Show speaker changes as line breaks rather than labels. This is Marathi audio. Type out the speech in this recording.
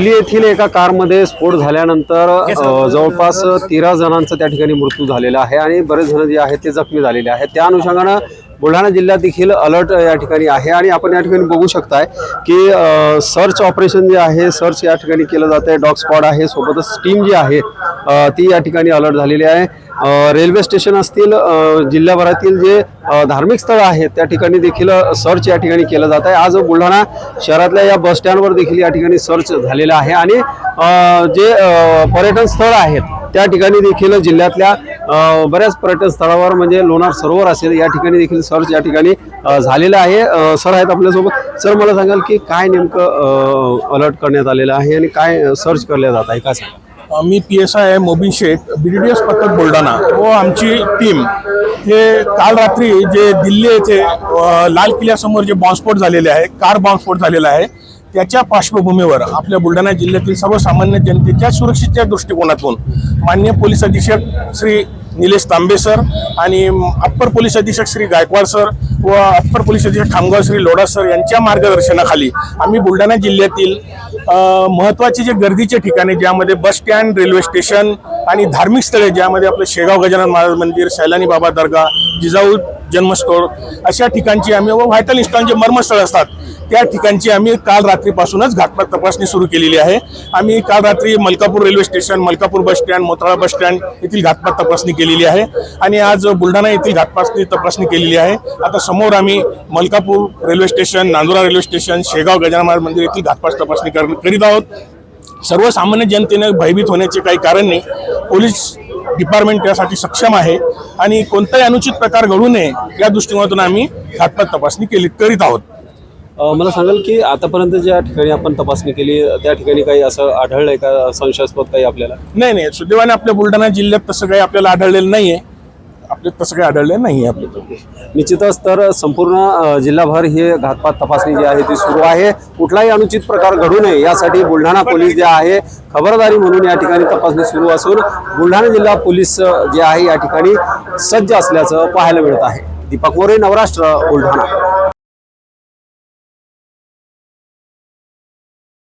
दिल्ली येथील एका कारमध्ये स्फोट झाल्यानंतर जवळपास तेरा जणांचा त्या ठिकाणी मृत्यू झालेला आहे आणि बरेच जण जे आहेत ते जखमी झालेले आहेत. त्या अनुषंगानं बुलढाणा जिल्ह्यात देखील अलर्ट या ठिकाणी आहे आणि आपण या ठिकाणी बघू शकताय की सर्च ऑपरेशन जे आहे सर्च या ठिकाणी केलं जात आहे डॉग स्पॉट आहे सोबतच टीम जी आहे ती या ठिकाणी अलर्ट झालेली आहे. रेल्वे स्टेशन असतील जिल्ह्याभरातील जे धार्मिक स्थळं आहेत त्या ठिकाणी देखील सर्च या ठिकाणी केलं जात आहे आज बुलढाणा शहरातल्या या बस स्टँडवर देखील या ठिकाणी सर्च झालेला आहे आणि जे पर्यटन स्थळ आहेत त्या ठिकाणी देखील जिल्ह्यातल्या बऱ्याच पर्यटन स्थळावर म्हणजे लोणार सरोवर असेल या ठिकाणी देखील सर्च या ठिकाणी झालेलं आहे. सर आहेत आपल्यासोबत. सर मला सांगाल की काय नेमकं अलर्ट करण्यात आलेलं आहे आणि काय सर्च करल्या जात आहे का सांगा
मी P S I Mobin Shaikh B D D S पथक बुलढाणा. व आमची टीम हे काल रात्री जे दिल्ली येथे लाल किल्ल्यासमोर जे बॉम्बस्फोट झालेले आहे कार बॉम्बस्फोट झालेला आहे त्याच्या पार्श्वभूमीवर आपल्या बुलढाणा जिल्ह्यातील सर्वसामान्य जनतेच्या सुरक्षेच्या दृष्टिकोनातून माननीय पोलीस अधीक्षक श्री निलेश तांबे सर आणि अप्पर पोलीस अधीक्षक श्री गायकवाड सर व अप्पर पोलीस अधीक्षक खामगाव श्री लोढा सर यांच्या मार्गदर्शनाखाली आम्ही बुलढाणा जिल्ह्यातील महत्त्वाचे जे गर्दीचे ठिकाणे ज्यामध्ये बस स्टँड रेल्वे स्टेशन आणि धार्मिक स्थळे ज्यामध्ये आपलं शेगाव गजानन महाराज मंदिर सैलानी बाबा दर्गा जिजाऊ जन्मस्थळ अशा ठिकाणची आम्ही व व्हायटल इन्स्टॉलचे मर्मस्थळ असतात त्या ठिकाणची आम्ही काल रात्रीपासूनच घातपात तपासणी सुरू केलेली आहे. आम्ही काल रात्री Malkapur railway station Malkapur bus stand Motala bus stand येथील घातपात तपासणी केलेली आहे. आणि आज बुलढाणा येथील घाटपासनी तपासणी केलेली आहे. आता समोर आम्ही Malkapur railway station Nandura railway station Shegaon Gajanan Maharaj मंदिर येथील घातपात तपासणी कर- करीत आहोत. सर्वसामान्य जनतेने भयभीत होण्याचे काही कारण नाही. पोलीस डिपार्टमेंट त्यासाठी सक्षम आहे आणि कोणताही अनुचित प्रकार घडू नये या दृष्टिकोनातून आम्ही घातपात तपासणी केली करीत आहोत.
मला सांगाल की आतापर्यंत ज्या ठिकाणी आपण तपासणी केली त्या ठिकाणी काही असं आढळलंय का? संशयास्पद काही आपल्याला?
नाही नाही सुदैवाने आपल्या बुलढाणा जिल्ह्यात तसं काही आपल्याला आढळलेलं नाहीये. आपले तसं काही आढळलेलं नाही आपल्या
निश्चितच तर संपूर्ण जिल्हाभर ही घातपात तपासणी जी आहे ती सुरू आहे. कुठलाही अनुचित प्रकार घडू नये यासाठी बुलढाणा पोलीस जे आहे खबरदारी म्हणून या ठिकाणी तपासणी सुरू असून बुलढाणा जिल्हा पोलीस जे आहे या ठिकाणी सज्ज असल्याचं पाहायला मिळत आहे. दीपक मोरे नवराष्ट्र बुलढाणा.